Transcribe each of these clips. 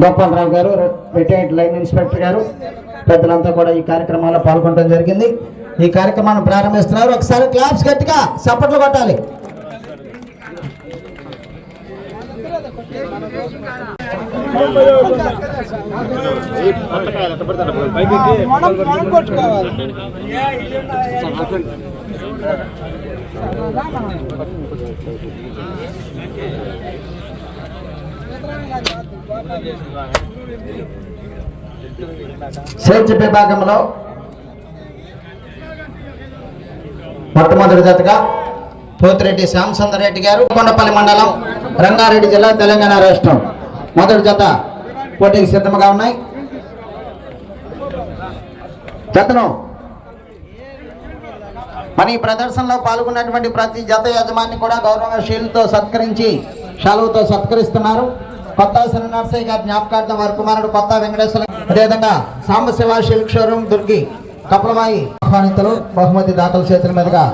గోపాలరావు గారు retired line inspector గారు పెద్దలంతా కూడా ఈ కార్యక్రమంలో పాల్గొనడం జరిగింది ఈ కార్యక్రమాన్ని ప్రారంభిస్తున్నారు ఒకసారి క్లాప్స్ గట్టిగా చప్పట్లు కొట్టాలి కొట్టుకోవాలి స్వేచ్ఛ విభాగంలో మొట్టమొదటి జతగా పోతిరెడ్డి శ్యామసుందర్ రెడ్డి గారు కొండపల్లి మండలం రంగారెడ్డి జిల్లా తెలంగాణ రాష్ట్రం. మొదటి జత పోటీకి సిద్ధంగా ఉన్నాయి. జతను మన ఈ ప్రదర్శనలో పాల్గొన్నటువంటి ప్రతి జత యజమాని కూడా గౌరవంగా శీలతో సత్కరించి షాలువతో సత్కరిస్తున్నారు. కొత్త నర్సయ్య గారి జ్ఞాపకార్థం వారి కుమారుడు కొత్త వెంకటేశ్వర అదేవిధంగా సాంబశివ సిల్క్ షోరూమ్ దుర్గి కపలమాయి ఆహ్వానితులు బహుమతి దాతల చేతుల మీదుగా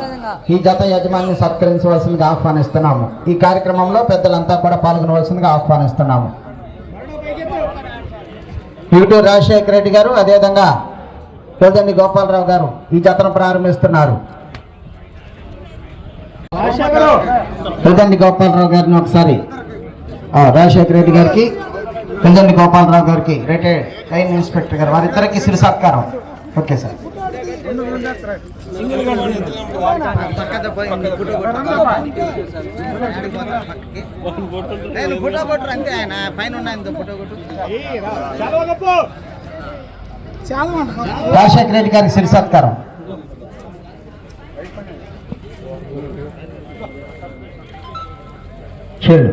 ఈ జత యజమానిని సత్కరించవలసిందిగా ఆహ్వానిస్తున్నాము. ఈ కార్యక్రమంలో పెద్దలంతా కూడా పాల్గొనవలసిందిగా ఆహ్వానిస్తున్నాము. ఇటు రాజశేఖర రెడ్డి గారు అదేవిధంగా కోదండి గోపాలరావు గారు ఈ జతను ప్రారంభిస్తున్నారు. కోదండి గోపాలరావు గారిని ఒకసారి రాజశేఖర రెడ్డి గారికి కోదండి గోపాలరావు గారికి రిటైర్డ్ లైన్ ఇన్స్పెక్టర్ గారు వారిద్దరికి సిరి సత్కారం. Okay sir. ఫోటో కొట్టరు అంతే ఆయన. పైన ఫోటో కొట్టు. రాజశేఖర రెడ్డి గారికి సిరి సత్కారం. చెల్లు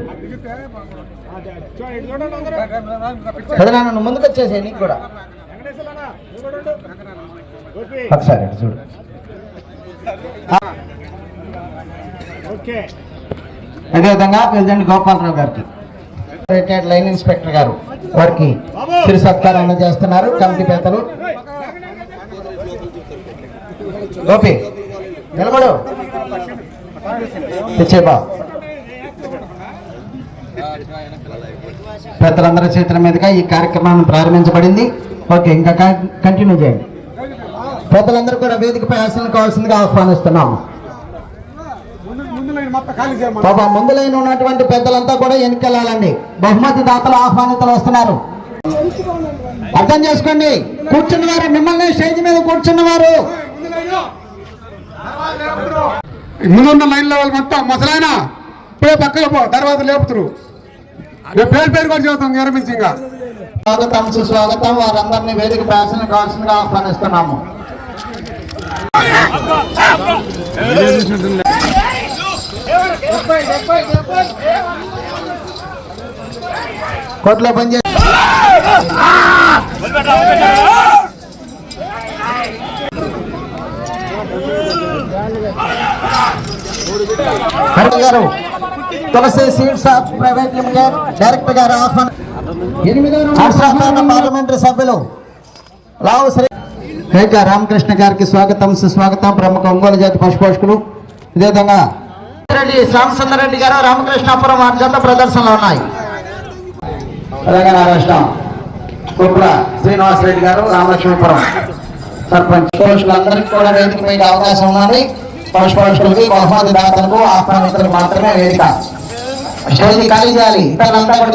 నన్ను ముందుకు వచ్చేసే నీకు కూడా. ఒకసారి చూడు. అదేవిధంగా ప్రెసిడెంట్ గోపాలరావు గారికి. రిటైర్డ్ లైన్ ఇన్స్పెక్టర్ గారు వారికి సిరి సత్కారం అందజేస్తున్నారు కమిటీ పెద్దలు. గోపి నిలబడు. తెచ్చేబా పెద్దలందరి చేతుల మీదుగా ఈ కార్యక్రమాన్ని ప్రారంభించబడింది. ఓకే ఇంకా కంటిన్యూ చేయండి. పెద్దలందరూ కూడా వేదికపై ఆశలు కావాల్సిందిగా ఆహ్వానిస్తున్నాము బాబా ముందులైన ఉన్నటువంటి పెద్దలంతా కూడా ఎన్నికెళ్ళాలండి. బహుమతి దాతలు ఆహ్వానితలు వస్తున్నారు. అర్థం చేసుకోండి. కూర్చున్న వారు మిమ్మల్ని స్టేజ్ మీద కూర్చున్న వారు ముందున్న లైన్ లెవెల్ మొత్తం ముసలాయన? ఇప్పుడే పో తర్వాత లేపుతురు. పేరు పేరు కూడా చెబుతాం విరమించి ఇంకా స్వాగతం సుస్వాగతం. వారందరినీ వేదిక ప్రాసన కావాల్సిందిగా ఆహ్వానిస్తున్నాము. కోట్లో పనిచే Hari garu Tulasi seeds of private limited director గారు ఆహ్వానం. రాష్ట్ర పార్లమెంటరీ సభ్యులు రావు శ్రీ మేక రామకృష్ణ గారికి స్వాగతం సుస్వాగతం. ప్రముఖ ఒంగోలు జాతి పశుపోషకులు. ఇదేవిధంగా రెడ్డి శ్యామసుందర్ రెడ్డి గారు రామకృష్ణాపురం వారి జత ప్రదర్శనలో ఉన్నాయి. తెలంగాణ రాష్ట్రం కుట్ల శ్రీనివాసరెడ్డి గారు రామలక్ష్మీపురం సర్పంచ్. పోషకులందరికీ కూడా వేదిక మీద అవకాశం ఉన్నది. పశుపోషకులకి బహుమతి దాతలకు ఆహ్వానితులకు మాత్రమే వేదిక. స్టేజ్ ఖాళీ చేయాలి. ఇతరులంతా కూడా